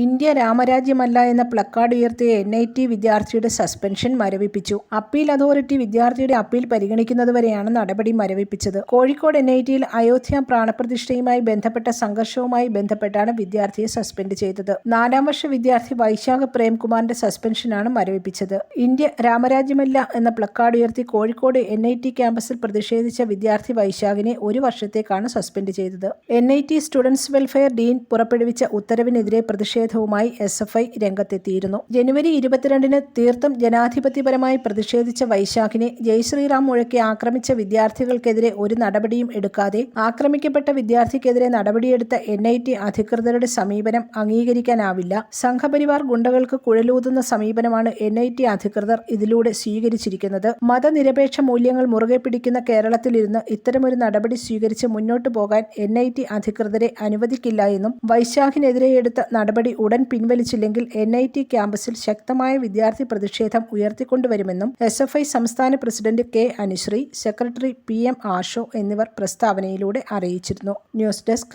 India രാമരാജ്യമല്ല എന്ന placard ഉയർത്തിയ N I T വിദ്യാർത്ഥിയുടെ സസ്പെൻഷൻ മരവിപ്പിച്ചു. അപ്പീൽ അതോറിറ്റി വിദ്യാർത്ഥിയുടെ അപ്പീൽ പരിഗണിക്കുന്നതുവരെയാണ് നടപടി മരവിപ്പിച്ചത്. കോഴിക്കോട് എൻ ഐ ടിയിൽ അയോധ്യ പ്രാണപ്രതിഷ്ഠയുമായി ബന്ധപ്പെട്ട സംഘർഷവുമായി ബന്ധപ്പെട്ടാണ് വിദ്യാർത്ഥിയെ സസ്പെൻഡ് ചെയ്തത്. നാലാം വർഷ വിദ്യാർത്ഥി വൈശാഖ് പ്രേംകുമാറിന്റെ സസ്പെൻഷനാണ് മരവിപ്പിച്ചത്. ഇന്ത്യ രാമരാജ്യമല്ല എന്ന പ്ലക്കാർഡ് ഉയർത്തി കോഴിക്കോട് എൻ ഐ ടി ക്യാമ്പസിൽ പ്രതിഷേധിച്ച വിദ്യാർത്ഥി വൈശാഖിനെ ഒരു വർഷത്തേക്കാണ് സസ്പെൻഡ് ചെയ്തത്. N I T students welfare dean പുറപ്പെടുവിച്ച ഉത്തരവിനെതിരെ പ്രതിഷേധവുമായി എസ് എഫ് ഐ രംഗത്തെത്തിയിരുന്നു. ജനുവരി ഇരുപത്തിരണ്ടിന് തീർത്തും ജനാധിപത്യപരമായി പ്രതിഷേധിച്ച വൈശാഖിനെ ജയ് ശ്രീറാം മുഴക്കി ആക്രമിച്ച വിദ്യാർത്ഥികൾക്കെതിരെ ഒരു നടപടിയും എടുക്കാതെ ആക്രമിക്കപ്പെട്ട വിദ്യാർത്ഥിക്കെതിരെ നടപടിയെടുത്ത എൻ ഐ ടി അധികൃതരുടെ സമീപനം അംഗീകരിക്കാനാവില്ല. സംഘപരിവാർ ഗുണ്ടകൾക്ക് കുഴലൂതുന്ന സമീപനമാണ് എൻ ഐ ടി അധികൃതർ ഇതിലൂടെ സ്വീകരിച്ചിരിക്കുന്നത്. മതനിരപേക്ഷ മൂല്യങ്ങൾ മുറുകെ പിടിക്കുന്ന കേരളത്തിലിരുന്ന് ഇത്തരമൊരു നടപടി സ്വീകരിച്ച് മുന്നോട്ടു പോകാൻ എൻ ഐ ടി അധികൃതരെ അനുവദിക്കില്ല എന്നും വൈശാഖിനെതിരെ എടുത്ത നടപടി ഉടൻ പിൻവലിച്ചില്ലെങ്കിൽ എൻ ഐ ടി ക്യാമ്പസിൽ ശക്തമായ വിദ്യാർത്ഥി പ്രതിഷേധം ഉയർത്തിക്കൊണ്ടുവരുമെന്നും എസ് എഫ് ഐ സംസ്ഥാന president K Anushree secretary P M Asho എന്നിവർ പ്രസ്താവനയിലൂടെ അറിയിച്ചിരുന്നു. News desk